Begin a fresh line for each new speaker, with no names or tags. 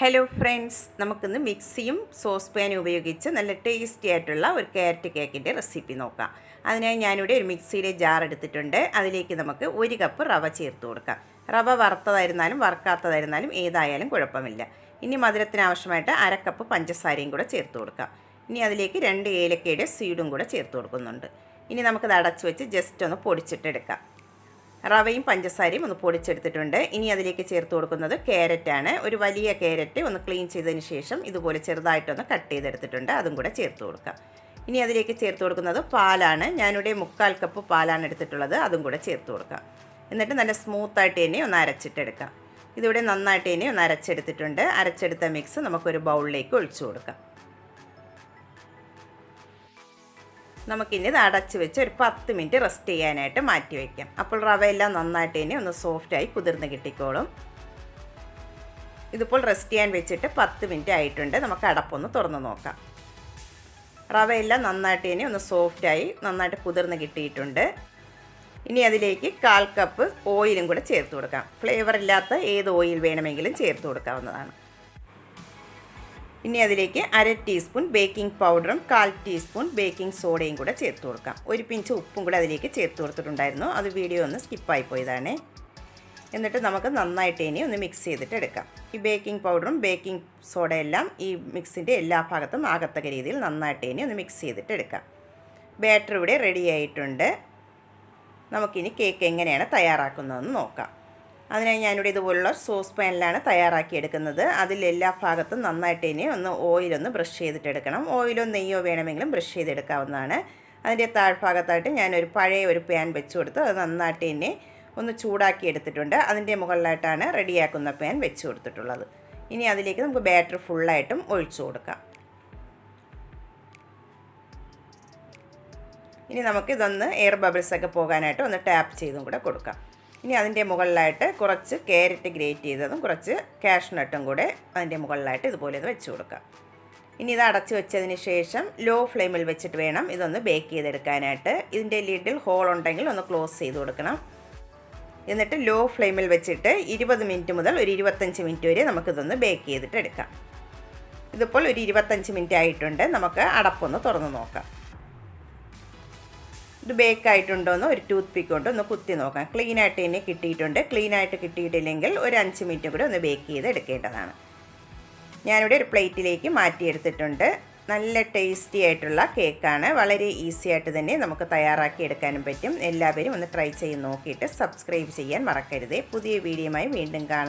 Hello friends നമുക്കിന്ന് മിക്സിയും sauce പാനും ഉപയോഗിച്ച് നല്ല ടേസ്റ്റി ആയിട്ടുള്ള ഒരു ക്യാരറ്റ് കേക്കിന്റെ റെസിപ്പി നോക്കാം. അതിനായി ഞാനിവിടെ ഒരു മിക്സിയിലെ ജാർ എടുത്തിട്ടുണ്ട്. അതിലേക്ക് നമുക്ക് ഒരു കപ്പ് റവ ചേർത്ത് കൊടുക്കാം. റവ വറുത്തതായിരുന്നാലും വറുക്കാത്തതായിരുന്നാലും ഏതായാലും കുഴപ്പമില്ല. ഇനി മധുരത്തിന് ആവശ്യമായിട്ട് അര കപ്പ് പഞ്ചസാരയും കൂടെ ചേർത്ത് കൊടുക്കാം. ഇനി അതിലേക്ക് രണ്ട് ഏലക്കയുടെ സീഡും കൂടെ ചേർത്ത് കൊടുക്കുന്നുണ്ട്. ഇനി നമുക്കത് അടച്ചു വെച്ച് ജസ്റ്റ് ഒന്ന് പൊടിച്ചിട്ടെടുക്കാം. റവയും പഞ്ചസാരയും ഒന്ന് പൊടിച്ചെടുത്തിട്ടുണ്ട്. ഇനി അതിലേക്ക് ചേർത്ത് കൊടുക്കുന്നത് ക്യാരറ്റാണ്. ഒരു വലിയ ക്യാരറ്റ് ഒന്ന് ക്ലീൻ ചെയ്തതിന് ശേഷം ഇതുപോലെ ചെറുതായിട്ടൊന്ന് കട്ട് ചെയ്തെടുത്തിട്ടുണ്ട്. അതും കൂടെ ചേർത്ത് കൊടുക്കാം. ഇനി അതിലേക്ക് ചേർത്ത് കൊടുക്കുന്നത് പാലാണ്. ഞാനിവിടെ മുക്കാൽ കപ്പ് പാലാണ് എടുത്തിട്ടുള്ളത്. അതും കൂടെ ചേർത്ത് കൊടുക്കാം. എന്നിട്ട് നല്ല സ്മൂത്തായിട്ട് തന്നെ ഒന്ന് അരച്ചിട്ടെടുക്കാം. ഇതിവിടെ നന്നായിട്ട് തന്നെ ഒന്ന് അരച്ചെടുത്തിട്ടുണ്ട്. അരച്ചെടുത്ത മിക്സ് നമുക്കൊരു ബൗളിലേക്ക് ഒഴിച്ചു കൊടുക്കാം. നമുക്കിനി ഇത് അടച്ച് വെച്ച് ഒരു പത്ത് മിനിറ്റ് റെസ്റ്റ് ചെയ്യാനായിട്ട് മാറ്റി വയ്ക്കാം അപ്പോൾ എല്ലാം നന്നായിട്ട് ഇനി ഒന്ന് സോഫ്റ്റായി കുതിർന്ന് കിട്ടിക്കോളും. ഇതിപ്പോൾ റെസ്റ്റ് ചെയ്യാൻ വെച്ചിട്ട് പത്ത് മിനിറ്റ് ആയിട്ടുണ്ട്. നമുക്ക് അടപ്പൊന്ന് തുറന്ന് നോക്കാം. റവ എല്ലാം നന്നായിട്ട് ഇനി ഒന്ന് സോഫ്റ്റായി നന്നായിട്ട് കുതിർന്ന് കിട്ടിയിട്ടുണ്ട്. ഇനി അതിലേക്ക് കാൽ കപ്പ് ഓയിലും കൂടെ ചേർത്ത് കൊടുക്കാം. ഫ്ലേവർ ഇല്ലാത്ത ഏത് ഓയിൽ വേണമെങ്കിലും ചേർത്ത് കൊടുക്കാവുന്നതാണ്. ഇനി അതിലേക്ക് അര ടീസ്പൂൺ ബേക്കിംഗ് പൗഡറും കാൽ ടീസ്പൂൺ ബേക്കിംഗ് സോഡയും കൂടെ ചേർത്ത് കൊടുക്കാം. ഒരു പിഞ്ച് ഉപ്പും കൂടെ അതിലേക്ക് ചേർത്ത് കൊടുത്തിട്ടുണ്ടായിരുന്നു. അത് വീഡിയോ ഒന്ന് സ്കിപ്പായി പോയതാണ്. എന്നിട്ട് നമുക്ക് നന്നായിട്ട് ഇനി ഒന്ന് മിക്സ് ചെയ്തിട്ട് എടുക്കാം. ഈ ബേക്കിംഗ് പൗഡറും ബേക്കിംഗ് സോഡയെല്ലാം ഈ മിക്സിന്റെ എല്ലാ ഭാഗത്തും ആകത്തക്ക രീതിയിൽ നന്നായിട്ട് ഇനി ഒന്ന് മിക്സ് ചെയ്തിട്ട് എടുക്കാം. ബാറ്റർ ഇവിടെ റെഡി ആയിട്ടുണ്ട്. നമുക്കിനി കേക്ക് എങ്ങനെയാണ് തയ്യാറാക്കുന്നതെന്ന് നോക്കാം. അതിനായി ഞാനിവിടെ ഇതുപോലുള്ള സോസ് പാനിലാണ് തയ്യാറാക്കിയെടുക്കുന്നത് അതിലെല്ലാ ഭാഗത്തും നന്നായിട്ട് ഇനി ഒന്ന് ഓയിലൊന്ന് ബ്രഷ് ചെയ്തിട്ടെടുക്കണം ഓയിലോ നെയ്യോ വേണമെങ്കിലും ബ്രഷ് ചെയ്തെടുക്കാവുന്നതാണ്. അതിന്റെ താഴ്ഭാഗത്തായിട്ട് ഞാനൊരു പഴയ ഒരു പാൻ വെച്ച് കൊടുത്ത് അത് നന്നായിട്ട് ഇനി ഒന്ന് ചൂടാക്കി എടുത്തിട്ടുണ്ട്. അതിന്റെ മുകളിലായിട്ടാണ് റെഡിയാക്കുന്ന പാൻ വെച്ച് കൊടുത്തിട്ടുള്ളത്. ഇനി അതിലേക്ക് നമുക്ക് ബാറ്റർ ഫുള്ളായിട്ടും ഒഴിച്ചു കൊടുക്കാം. ഇനി നമുക്കിതൊന്ന് എയർ ബബിൾസൊക്കെ പോകാനായിട്ട് ഒന്ന് ടാപ്പ് ചെയ്തും കൂടെ കൊടുക്കാം. ഇനി അതിന്റെ മുകളിലായിട്ട് കുറച്ച് കാരറ്റ് ഗ്രേറ്റ് ചെയ്തതും കുറച്ച് കാഷ്നട്ടും കൂടെ അതിന്റെ മുകളിലായിട്ട് ഇതുപോലെ ഇത് വെച്ച് കൊടുക്കാം. ഇനി ഇത് അടച്ചു വെച്ചതിന് ശേഷം ലോ ഫ്ലെയിമിൽ വെച്ചിട്ട് വേണം ഇതൊന്ന് ബേക്ക് ചെയ്തെടുക്കാനായിട്ട്. ഇതിന്റെ ലിഡിൽ ഹോൾ ഉണ്ടെങ്കിൽ ഒന്ന് ക്ലോസ് ചെയ്ത് കൊടുക്കണം. എന്നിട്ട് ലോ ഫ്ലെയിമിൽ വെച്ചിട്ട് ഇരുപത് മിനിറ്റ് മുതൽ ഒരു ഇരുപത്തഞ്ച് മിനിറ്റ് വരെ നമുക്കിതൊന്ന് ബേക്ക് ചെയ്തിട്ട് എടുക്കാം. ഇതിപ്പോൾ ഒരു ഇരുപത്തഞ്ച് മിനിറ്റ് ആയിട്ടുണ്ട്. നമുക്ക് അടപ്പൊന്ന് തുറന്ന് നോക്കാം. ഇത് ബേക്ക് ആയിട്ടുണ്ടോ എന്ന് ഒരു ടൂത്ത് പിക്ക് കൊണ്ട് ഒന്ന് കുത്തി നോക്കാം. ക്ലീൻ ആയിട്ട് തന്നെ കിട്ടിയിട്ടുണ്ട്. ക്ലീൻ ആയിട്ട് കിട്ടിയിട്ടില്ലെങ്കിൽ ഒരു അഞ്ച് മിനിറ്റ് കൂടെ ഒന്ന് ബേക്ക് ചെയ്ത് എടുക്കേണ്ടതാണ്. ഞാനിവിടെ ഒരു പ്ലേറ്റിലേക്ക് മാറ്റിയെടുത്തിട്ടുണ്ട്. നല്ല ടേസ്റ്റി ആയിട്ടുള്ള കേക്കാണ്. വളരെ ഈസി ആയിട്ട് തന്നെ നമുക്ക് തയ്യാറാക്കി എടുക്കാനും പറ്റും. എല്ലാവരും ഒന്ന് ട്രൈ ചെയ്ത് നോക്കിയിട്ട് സബ്സ്ക്രൈബ് ചെയ്യാൻ മറക്കരുതേ. പുതിയ വീഡിയോയുമായി വീണ്ടും കാണാം.